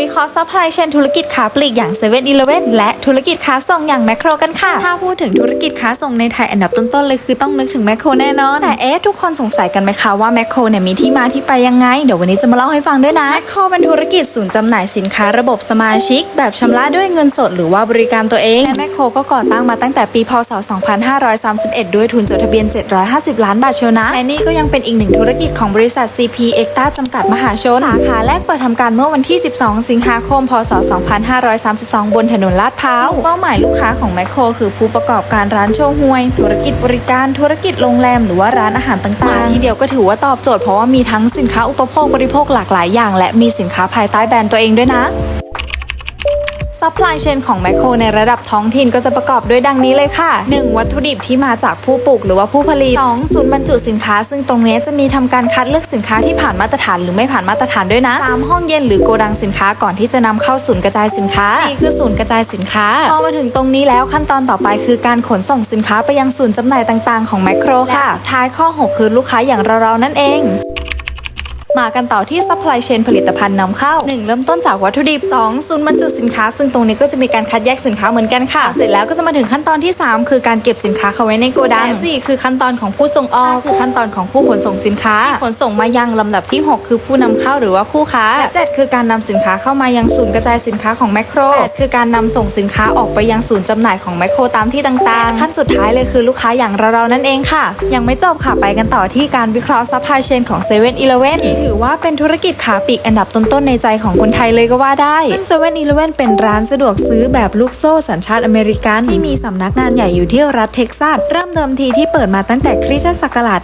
วิเคราะห์ซัพพลายเชนธุรกิจค้าปลีกอย่าง7 e เ e ่ e อและธุรกิจค้าส่งอย่างแมคโครกันค่ะ ถ้าพูดถึงธุรกิจค้าส่งในไทยอันดับต้นๆเลยคือต้องนึกถึงแมคโครแน่นอน แต่เอ๊ะทุกคนสงสัยกันไหมคะว่าแมคโครเนี่ยมีที่มาที่ไปยังไง เดี๋ยววันนี้จะมาเล่าให้ฟังด้วยนะแมคโครเป็นธุรกิจศูนย์จำหน่ายสินค้าระบบสมาชิก แบบชำระด้วยเงินสดหรือว่าบริการตัวเองและแมคโครก็ก่อตั้งมาตั้งแต่ปีพศ 2531 ด้วยทุนจดทะเบียน 750 ล้านบาทเชียวนะและนี่ก็ยังเป็นอีกหนึ่งธุรกิจของบริษัท CP e c t a จำกัดมหาชนสาขาแรกเปิดทำการเมื่อวันที่ 12สิงหาคม พศ 2532 บนถนนลาดพร้าว เป้าหมายลูกค้าของแมคโครคือผู้ประกอบการร้านโชว์หวย ธุรกิจบริการ ธุรกิจโรงแรม หรือว่าร้านอาหารต่างๆ ทีเดียวก็ถือว่าตอบโจทย์เพราะว่ามีทั้งสินค้าอุปโภคบริโภคหลากหลายอย่าง และมีสินค้าภายใต้แบรนด์ตัวเองด้วยนะ ซัพพลายเชนของแมคโครในระดับท้องถิ่นก็จะประกอบด้วยดังนี้เลยค่ะ 1. วัตถุดิบที่มาจากผู้ปลูกหรือว่าผู้ผลิต 2. ศูนย์บรรจุสินค้า ซึ่งตรงนี้จะมีทำการคัดเลือกสินค้าที่ผ่านมาตรฐานหรือไม่ผ่านมาตรฐานด้วยนะ 3. ห้องเย็นหรือโกดังสินค้าก่อนที่จะนำเข้าศูนย์กระจายสินค้า 4. คือศูนย์กระจายสินค้า พอมาถึงตรงนี้แล้วขั้นตอนต่อไปคือการขนส่งสินค้าไปยังศูนย์จำหน่ายต่าง ๆ ของแมคโครค่ะและสุดท้ายข้อ 6 คือลูกค้าอย่างเราๆนั่นเอง มากันต่อที่ซัพพลายเชนผลิตภัณฑ์นำเข้า 1. เริ่มต้นจากวัตถุดิบ 2. ศูนย์บรรจุสินค้า ซึ่งตรงนี้ก็จะมีการคัดแยกสินค้าเหมือนกันค่ะ เสร็จแล้วก็จะมาถึงขั้นตอนที่ 3 คือการเก็บสินค้าเข้าไว้ในโกดังและ4คือขั้นตอนของผู้ส่งออกคือขั้นตอนของผู้ขนส่งสินค้าที่ขนส่งมายังลำดับที่ 6 คือผู้นำเข้าหรือว่าคู่ค้าและ7คือการนำสินค้าเข้ามายังศูนย์กระจายสินค้าของแมคโคร8คือการนำส่งสินค้าออกไปยังศูนย์จำหน่ายของแมคโครตามที่ต่างๆ ขั้นสุดท้ายเลยคือลูกค้าอย่างเราๆนั่นเองค่ะ ยังไม่จบค่ะไปกันต่อที่การวิเคราะห์ซัพพลายเชนของ7 e เ e ่ e อที่ถือว่าเป็นธุรกิจขาปลีกอันดับต้นๆในใจของคนไทยเลยก็ว่าได้ซึ่ง7 e เ e ่ e อเป็นร้านสะดวกซื้อแบบลูกโซ่สัญชาติอเมริกันที่มีสำนักงานใหญ่อยู่ที่รัฐเท็กซัส เริ่มเดิมทีที่เปิดมาตั้งแต่คริสตศักราช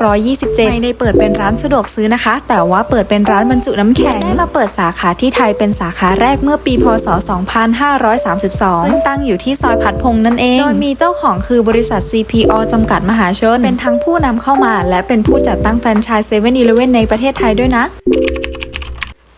1927 ไม่ได้เปิดเป็นร้านสะดวกซื้อนะคะ แต่ว่าเปิดเป็นร้านบรรจุน้ำแข็งได้มาเปิดสาขาที่ไทยเป็นสาขาแรกเมื่อปี พศ 2532 ซึ่งตั้งอยู่ที่ซอยพัดพงษ์นั่นเอง โดยมีเจ้าของคือบริษัท CPO จำกัดมหาชน เป็นทั้งผู้นำเข้ามา และเป็นผู้จัดตั้งแฟรนไชส์7 e เ e ่ e อในประเทศไทยด้วยนะ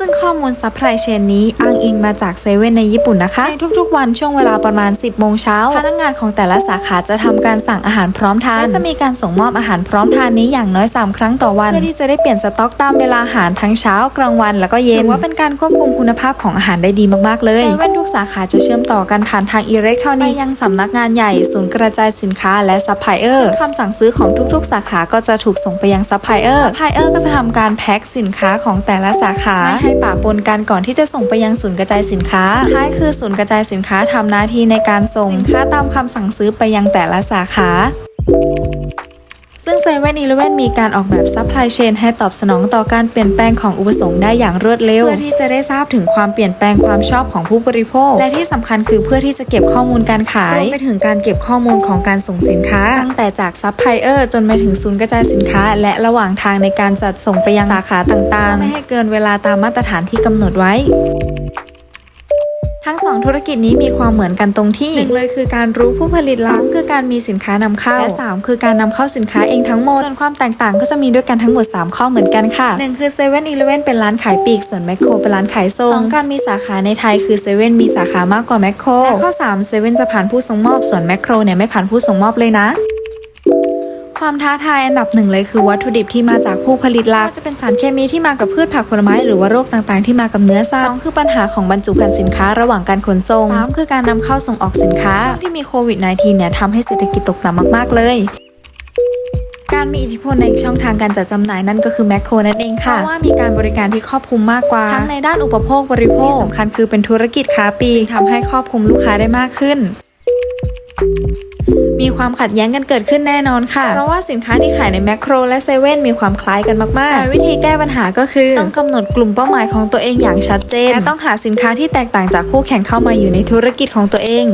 ซึ่งข้อมูลซัพพลายเชนนี้อ้างอิงมาจากเซเว่นในญี่ปุ่นนะคะ ในทุกๆวันช่วงเวลาประมาณ 10 โมงเช้า พนักงานของแต่ละสาขาจะทำการสั่งอาหารพร้อมทาน และจะมีการส่งมอบอาหารพร้อมทานนี้อย่างน้อย 3 ครั้งต่อวัน เพื่อที่จะได้เปลี่ยนสต็อกตามเวลาอาหารทั้งเช้า กลางวัน แล้วก็เย็นถือว่าเป็นการควบคุมคุณภาพของอาหารได้ดีมากๆเลยเซเว่น สาขาจะเชื่อมต่อกันผ่านทางอิเล็กทรอนิกส์ไปยังสำนักงานใหญ่ ศูนย์กระจายสินค้าและซัพพลายเออร์คำสั่งซื้อของทุกๆ สาขาก็จะถูกส่งไปยังซัพพลายเออร์ซัพพลายเออร์ก็จะทำการแพ็คสินค้าของแต่ละสาขาไม่ให้ปะปนกันก่อนที่จะส่งไปยังศูนย์กระจายสินค้าท้ายคือศูนย์กระจายสินค้าทำหน้าที่ในการส่งสินค้าตามคำสั่งซื้อไปยังแต่ละสาขา ซึ่งเซเว่นอีเลเว่นมีการออกแบบซัพพลายเชนให้ตอบสนองต่อการเปลี่ยนแปลงของอุปสงค์ได้อย่างรวดเร็ว เพื่อที่จะได้ทราบถึงความเปลี่ยนแปลงความชอบของผู้บริโภค และที่สำคัญคือเพื่อที่จะเก็บข้อมูลการขายรวมไปถึงการเก็บข้อมูลของการส่งสินค้า ตั้งแต่จากซัพพลายเออร์จนไปถึงศูนย์กระจายสินค้า และระหว่างทางในการจัดส่งไปยังสาขาต่างๆ ไม่ให้เกินเวลาตามมาตรฐานที่กำหนดไว้ ทั้งสองธุรกิจนี้มีความเหมือนกันตรงที่หนึ่งเลยคือการรู้ผู้ผลิตสองคือการมีสินค้านำเข้าและสามคือการนำเข้าสินค้าเองทั้งหมดส่วนความแตกต่างก็จะมีด้วยกันทั้งหมด 3 ข้อเหมือนกันค่ะหนึ่งคือเซเว่นอีเลเว่นเป็นร้านขายปลีกส่วนแมคโครเป็นร้านขายส่งสองการมีสาขาในไทยคือเซเว่นมีสาขามากกว่าแมคโครและข้อ3เซเว่นจะผ่านผู้ส่งมอบส่วนแมคโครเนี่ยไม่ผ่านผู้ส่งมอบเลยนะ ความท้าทายอันดับหนึ่งเลยคือวัตถุดิบที่มาจากผู้ผลิตหลักจะเป็นสารเคมีที่มากับพืชผักผลไม้หรือว่าโรคต่างๆ ที่มากับเนื้อสัตว์สองคือปัญหาของบรรจุภัณฑ์สินค้าระหว่างการขนส่งสามคือการนำเข้าส่งออกสินค้าช่วงที่มีโควิด -19 เนี่ยทำให้เศรษฐกิจตกต่ำมากๆ เลยการมีอิทธิพลในช่องทางการจัดจำหน่ายนั่นก็คือแมคโครนั่นเองค่ะ เพราะว่ามีการบริการที่ครอบคลุมมากกว่า ทั้งในด้านอุปโภคบริโภคที่สำคัญคือเป็นธุรกิจค้าปลีกทำให้ครอบคลุมลูกค้าได้มากขึ้น มีความขัดแย้งกันเกิดขึ้นแน่นอนค่ะ เพราะว่าสินค้าที่ขายในแมคโครและเซเว่นมีความคล้ายกันมากๆแต่วิธีแก้ปัญหาก็คือต้องกำหนดกลุ่มเป้าหมายของตัวเองอย่างชัดเจนและต้องหาสินค้าที่แตกต่างจากคู่แข่งเข้ามาอยู่ในธุรกิจของตัวเอง